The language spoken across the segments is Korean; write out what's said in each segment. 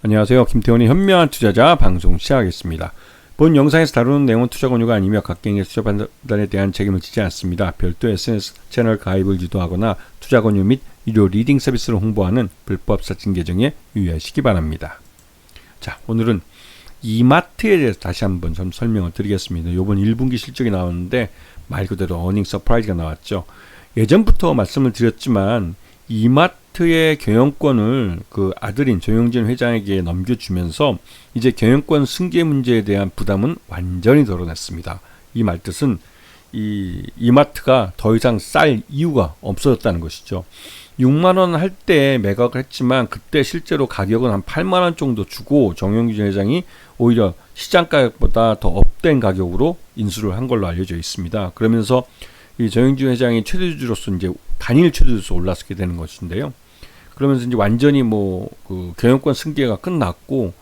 안녕하세요. 김태원의 현명한 투자자 방송 시작하겠습니다. 본 영상에서 다루는 내용은 투자 권유가 아니며 각개인의 투자 판단에 대한 책임을 지지 않습니다. 별도 SNS 채널 가입을 유도하거나 투자 권유 및 유료 리딩 서비스를 홍보하는 불법 사칭 계정에 유의하시기 바랍니다. 자, 오늘은 이마트에 대해서 다시 한번 좀 설명을 드리겠습니다. 이번 1분기 실적이 나왔는데 말 그대로 어닝 서프라이즈가 나왔죠. 예전부터 말씀을 드렸지만 이마트 의 경영권을 그 아들인 조영진 회장에게 넘겨주면서 이제 경영권 승계 문제에 대한 부담은 완전히 덜어냈습니다. 이 말뜻은 이 이마트가 더 이상 쌀 이유가 없어졌다는 것이죠. 6만 원 할 때 매각을 했지만 그때 실제로 가격은 한 8만 원 정도 주고 정영진 회장이 오히려 시장 가격보다 더 업된 가격으로 인수를 한 걸로 알려져 있습니다. 그러면서 이 정영진 회장이 최대주주로서 이제 단일 최대주주로 올랐게 되는 것인데요. 그러면서 이제 완전히 뭐 그 경영권 승계가 끝났고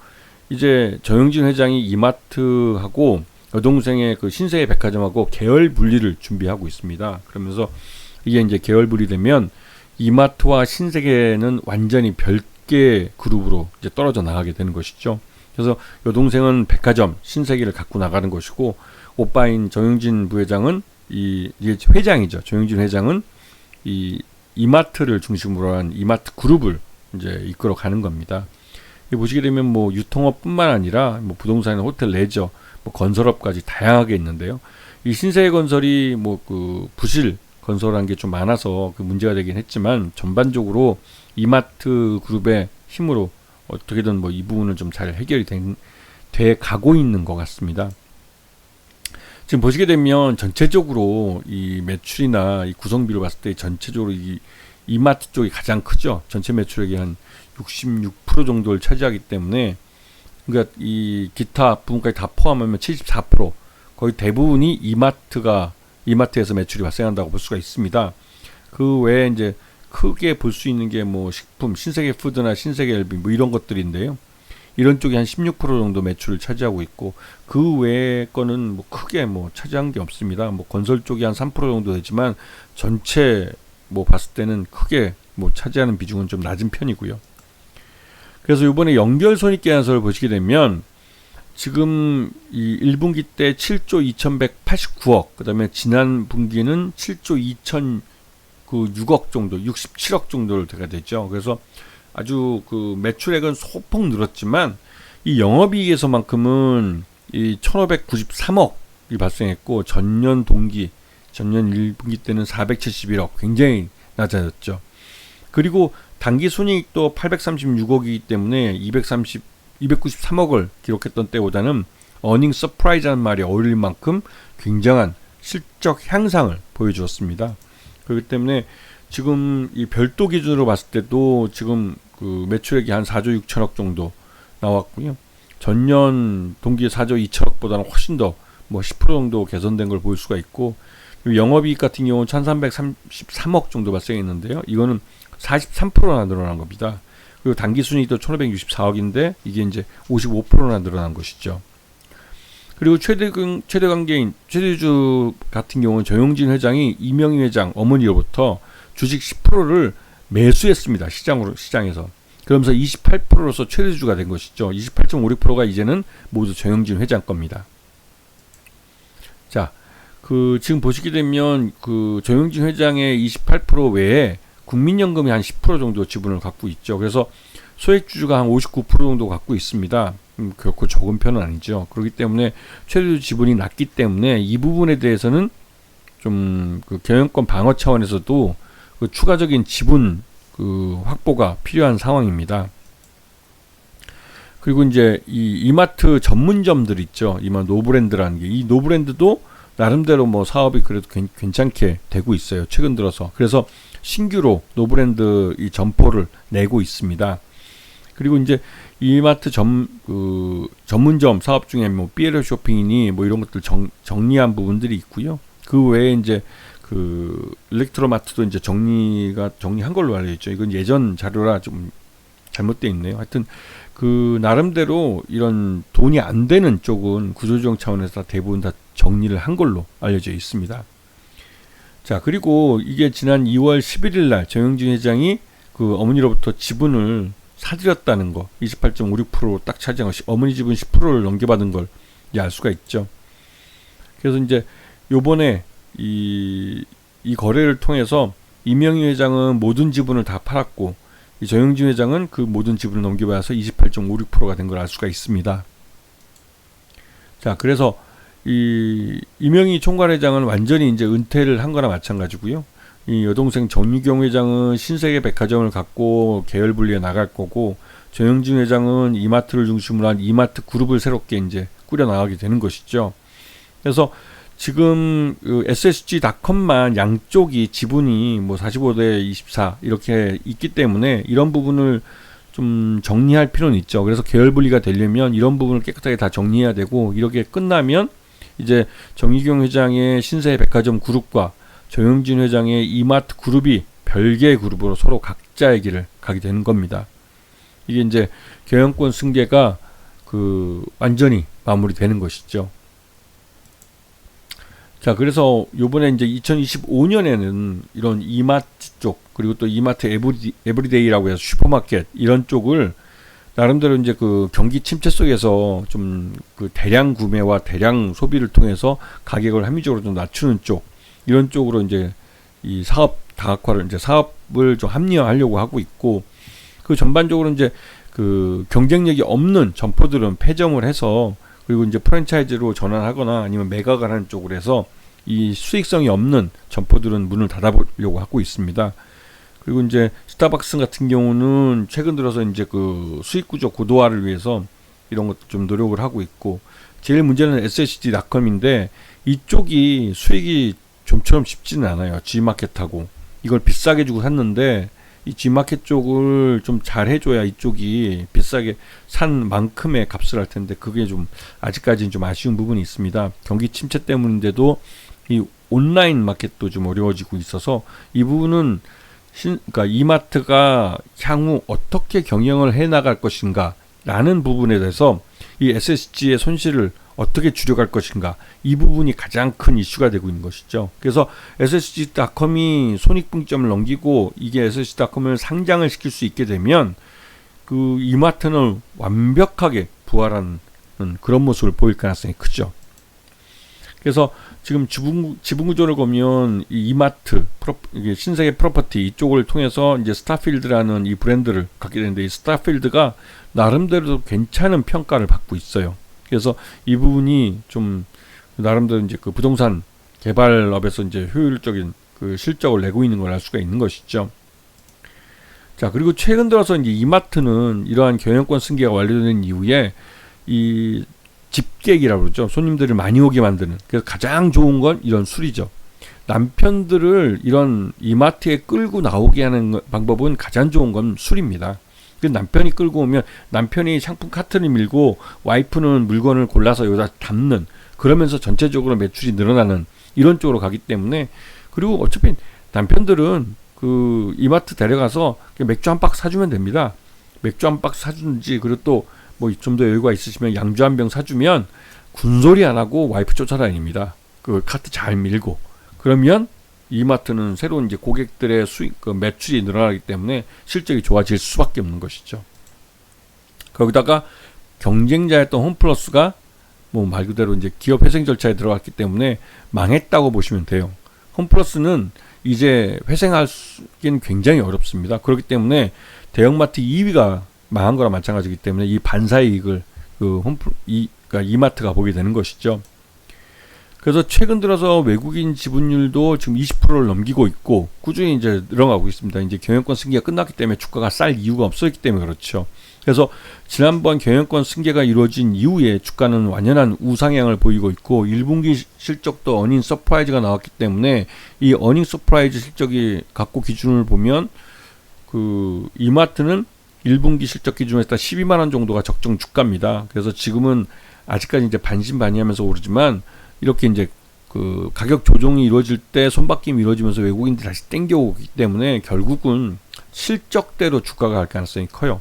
이제 정영진 회장이 이마트하고 여동생의 그 신세계 백화점하고 계열 분리를 준비하고 있습니다. 그러면서 이게 이제 계열 분리되면 이마트와 신세계는 완전히 별개 그룹으로 이제 떨어져 나가게 되는 것이죠. 그래서 여동생은 백화점 신세계를 갖고 나가는 것이고 오빠인 정영진 부회장은 이 회장이죠. 조영진 회장은 이 이마트를 중심으로 한 이마트 그룹을 이제 이끌어 가는 겁니다. 보시게 되면 뭐 유통업뿐만 아니라 뭐 부동산이나 호텔 레저, 뭐 건설업까지 다양하게 있는데요. 이 신세계 건설이 뭐 그 부실 건설한 게 좀 많아서 그 문제가 되긴 했지만 전반적으로 이마트 그룹의 힘으로 어떻게든 뭐 이 부분은 좀잘 해결이 된, 돼 가고 있는 것 같습니다. 지금 보시게 되면 전체적으로 이 매출이나 이 구성비를 봤을 때 전체적으로 이 이마트 쪽이 가장 크죠. 전체 매출액이 한 66% 정도를 차지하기 때문에 그러니까 이 기타 부분까지 다 포함하면 74% 거의 대부분이 이마트가 이마트에서 매출이 발생한다고 볼 수가 있습니다. 그 외에 이제 크게 볼 수 있는 게 뭐 식품, 신세계 푸드나 신세계 엘비 뭐 이런 것들인데요. 이런 쪽이 한 16% 정도 매출을 차지하고 있고 그 외의 거는 뭐 크게 뭐 차지한 게 없습니다. 뭐 건설 쪽이 한 3% 정도 되지만 전체 뭐 봤을 때는 크게 뭐 차지하는 비중은 좀 낮은 편이고요. 그래서 이번에 연결 손익 계산서를 보시게 되면 지금 이 1분기 때 7조 2,189억, 그다음에 지난 분기는 7조 2천 그 6억 정도, 67억 정도를 돼가 되죠. 그래서 아주 그 매출액은 소폭 늘었지만 이 영업이익에서만큼은 이 1,593억이 발생했고 전년 동기 전년 1분기 때는 471억 굉장히 낮아졌죠. 그리고 단기 순이익도 836억이기 때문에 230 293억을 기록했던 때보다는 어닝 서프라이즈라는 말이 어울릴 만큼 굉장한 실적 향상을 보여주었습니다. 그렇기 때문에 지금 이 별도 기준으로 봤을 때도 지금 그 매출액이 한 4조 6천억 정도 나왔고요. 전년 동기 4조 2천억보다는 훨씬 더 뭐 10% 정도 개선된 걸 볼 수가 있고 영업이익 같은 경우는 1,333억 정도 발생했는데요. 이거는 43%나 늘어난 겁니다. 그리고 단기 순이익도 1,564억인데 이게 이제 55%나 늘어난 것이죠. 그리고 최대 최대 관계인 최대주 같은 경우는 정용진 회장이 이명희 회장 어머니로부터 주식 10%를 매수했습니다. 시장으로 시장에서. 그러면서 28%로서 최대주가 된 것이죠. 28.56%가 이제는 모두 정영진 회장 겁니다. 자, 그 지금 보시게 되면 그 정영진 회장의 28% 외에 국민연금이 한 10% 정도 지분을 갖고 있죠. 그래서 소액주주가 한 59% 정도 갖고 있습니다. 음, 결코 적은 편은 아니죠. 그렇기 때문에 최대주 지분이 낮기 때문에 이 부분에 대해서는 좀 그 경영권 방어 차원에서도 그 추가적인 지분 그 확보가 필요한 상황입니다. 그리고 이제 이 이마트 전문점들 있죠. 이마 노브랜드라는 게 이 노브랜드도 나름대로 뭐 사업이 그래도 괜찮게 되고 있어요. 최근 들어서. 그래서 신규로 노브랜드 이 점포를 내고 있습니다. 그리고 이제 이마트 점, 그, 전문점 사업 중에 뭐 삐에르 쇼핑이니 뭐 이런 것들 정, 정리한 부분들이 있고요. 그 외에 이제 그 일렉트로마트도 이제 정리가 정리한 걸로 알려 있죠. 이건 예전 자료라 좀 잘못돼 있네요. 하여튼 그 나름대로 이런 돈이 안 되는 쪽은 구조조정 차원에서 다 대부분 다 정리를 한 걸로 알려져 있습니다. 자 그리고 이게 지난 2월 11일 날 정영진 회장이 그 어머니로부터 지분을 사들였다는 거 28.56%로 딱 차지한 것이 어머니 집은 10%를 넘겨받은 걸알 수가 있죠. 그래서 이제 요번에 이, 이 거래를 통해서 이명희 회장은 모든 지분을 다 팔았고 이 정영진 회장은 그 모든 지분을 넘겨받아서 28.56%가 된 걸 알 수가 있습니다. 자, 그래서 이 이명희 총괄회장은 완전히 이제 은퇴를 한 거나 마찬가지고요. 이 여동생 정유경 회장은 신세계 백화점을 갖고 계열 분리해 나갈 거고 정영진 회장은 이마트를 중심으로 한 이마트 그룹을 새롭게 이제 꾸려 나가게 되는 것이죠. 그래서 지금 그 SSG.com만 양쪽이 지분이 뭐 45대 24 이렇게 있기 때문에 이런 부분을 좀 정리할 필요는 있죠. 그래서 계열 분리가 되려면 이런 부분을 깨끗하게 다 정리해야 되고 이렇게 끝나면 이제 정의경 회장의 신세 백화점 그룹과 조영진 회장의 이마트 그룹이 별개의 그룹으로 서로 각자의 길을 가게 되는 겁니다. 이게 이제 경영권 승계가 그 완전히 마무리되는 것이죠. 자, 그래서 요번에 이제 2025년에는 이런 이마트 쪽 그리고 또 이마트 에브리, 에브리데이라고 해서 슈퍼마켓 이런 쪽을 나름대로 이제 그 경기 침체 속에서 좀 그 대량 구매와 대량 소비를 통해서 가격을 합리적으로 좀 낮추는 쪽 이런 쪽으로 이제 이 사업 다각화를 이제 사업을 좀 합리화하려고 하고 있고 그 전반적으로 이제 그 경쟁력이 없는 점포들은 폐점을 해서 그리고 이제 프랜차이즈로 전환하거나 아니면 매각을 하는 쪽으로 해서 이 수익성이 없는 점포들은 문을 닫아보려고 하고 있습니다. 그리고 이제 스타벅스 같은 경우는 최근 들어서 이제 그 수익 구조 고도화를 위해서 이런 것도 좀 노력을 하고 있고 제일 문제는 SSD.com인데 이쪽이 수익이 좀처럼 쉽지는 않아요. G마켓하고 이걸 비싸게 주고 샀는데 이 G마켓 쪽을 좀 잘 해줘야 이쪽이 비싸게 산 만큼의 값을 할 텐데 그게 좀 아직까지는 좀 아쉬운 부분이 있습니다. 경기 침체 때문인데도 이 온라인 마켓도 좀 어려워지고 있어서 이 부분은 신, 그러니까 이마트가 향후 어떻게 경영을 해 나갈 것인가 라는 부분에 대해서 이 SSG의 손실을 어떻게 줄여갈 것인가 이 부분이 가장 큰 이슈가 되고 있는 것이죠. 그래서 SSG.com이 손익분기점을 넘기고 이게 SSG.com을 상장을 시킬 수 있게 되면 그 이마트는 완벽하게 부활하는 그런 모습을 보일 가능성이 크죠. 그래서 지금 지분, 지분 구조를 보면 이 이마트, 프로, 신세계 프로퍼티 이쪽을 통해서 이제 스타필드라는 이 브랜드를 갖게 되는데 이 스타필드가 나름대로 괜찮은 평가를 받고 있어요. 그래서 이 부분이 좀 나름대로 이제 그 부동산 개발업에서 이제 효율적인 그 실적을 내고 있는 걸 알 수가 있는 것이죠. 자, 그리고 최근 들어서 이제 이마트는 이러한 경영권 승계가 완료된 이후에 이 집객이라고 그러죠. 손님들을 많이 오게 만드는. 그래서 가장 좋은 건 이런 술이죠. 남편들을 이런 이마트에 끌고 나오게 하는 방법은 가장 좋은 건 술입니다. 그 남편이 끌고 오면 남편이 상품 카트를 밀고 와이프는 물건을 골라서 여기다 담는 그러면서 전체적으로 매출이 늘어나는 이런 쪽으로 가기 때문에 그리고 어차피 남편들은 그 이마트 데려가서 맥주 한 박스 사주면 됩니다. 맥주 한 박스 사주는지 그리고 또 뭐 좀 더 여유가 있으시면 양주 한 병 사주면 군소리 안 하고 와이프 쫓아다닙니다. 그 카트 잘 밀고 그러면 이마트는 새로운 이제 고객들의 수익 그 매출이 늘어나기 때문에 실적이 좋아질 수밖에 없는 것이죠. 거기다가 경쟁자였던 홈플러스가 뭐 말 그대로 이제 기업 회생 절차에 들어갔기 때문에 망했다고 보시면 돼요. 홈플러스는 이제 회생하기는 굉장히 어렵습니다. 그렇기 때문에 대형마트 2위가 망한 거랑 마찬가지이기 때문에 이 반사의 이익을 그 홈플 이 그러니까 이마트가 보게 되는 것이죠. 그래서 최근 들어서 외국인 지분율도 지금 20%를 넘기고 있고 꾸준히 이제 늘어나고 있습니다. 이제 경영권 승계가 끝났기 때문에 주가가 쌀 이유가 없었기 때문에 그렇죠. 그래서 지난번 경영권 승계가 이루어진 이후에 주가는 완연한 우상향을 보이고 있고 1분기 실적도 어닝 서프라이즈가 나왔기 때문에 이 어닝 서프라이즈 실적이 갖고 기준을 보면 그 이마트는 1분기 실적 기준으로 했다 12만 원 정도가 적정 주가입니다. 그래서 지금은 아직까지 이제 반신반의하면서 오르지만 이렇게 이제 그 가격 조정이 이루어질 때 손바뀜이 이루어지면서 외국인들이 다시 땡겨오기 때문에 결국은 실적대로 주가가 갈 가능성이 커요.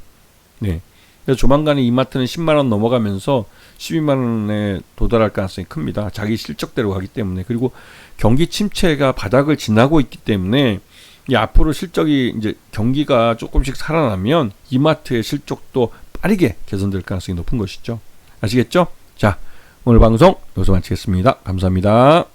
네. 그래서 조만간에 이마트는 10만 원 넘어가면서 12만 원에 도달할 가능성이 큽니다. 자기 실적대로 가기 때문에 그리고 경기 침체가 바닥을 지나고 있기 때문에 이 앞으로 실적이 이제 경기가 조금씩 살아나면 이마트의 실적도 빠르게 개선될 가능성이 높은 것이죠. 아시겠죠? 자, 오늘 방송 여기서 마치겠습니다. 감사합니다.